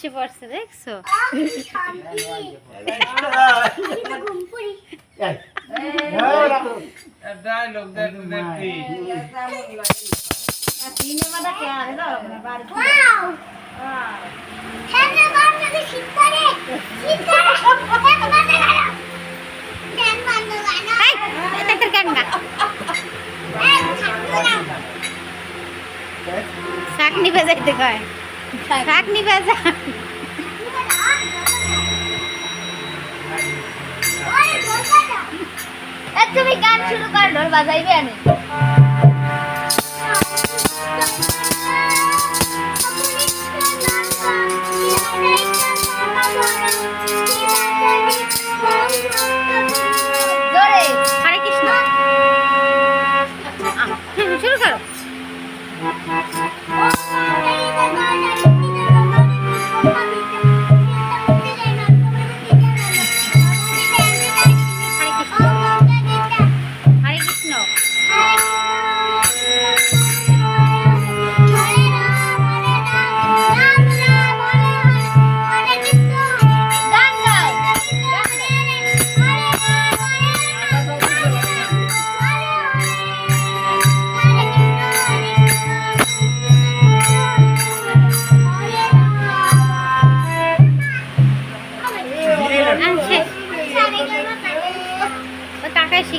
এসে পড়ছে দেখছ? শাক নিবে যাইতে কয়? নিবে যা। তুমি গান শুরু কর ঢোল বাজাইবে আমি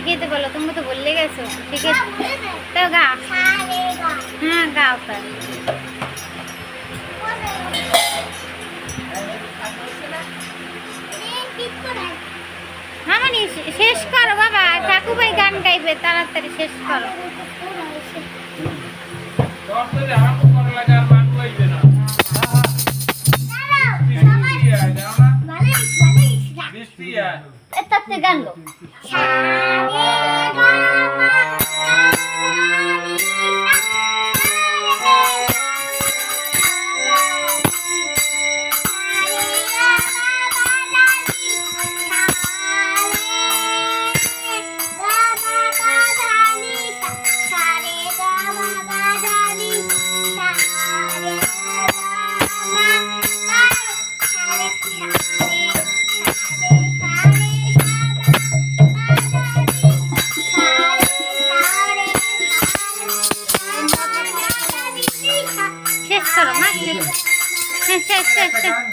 শিখিয়ে বলো, তুমি তো বললে গেছো। শিখে তো। গা। হ্যাঁ গাও তো। হ্যাঁ মানে শেষ করো বাবা। ঠাকু ভাই গান গাইবে, তাড়াতাড়ি শেষ করো। existía. Estás pegando. 快了儿拿起来快快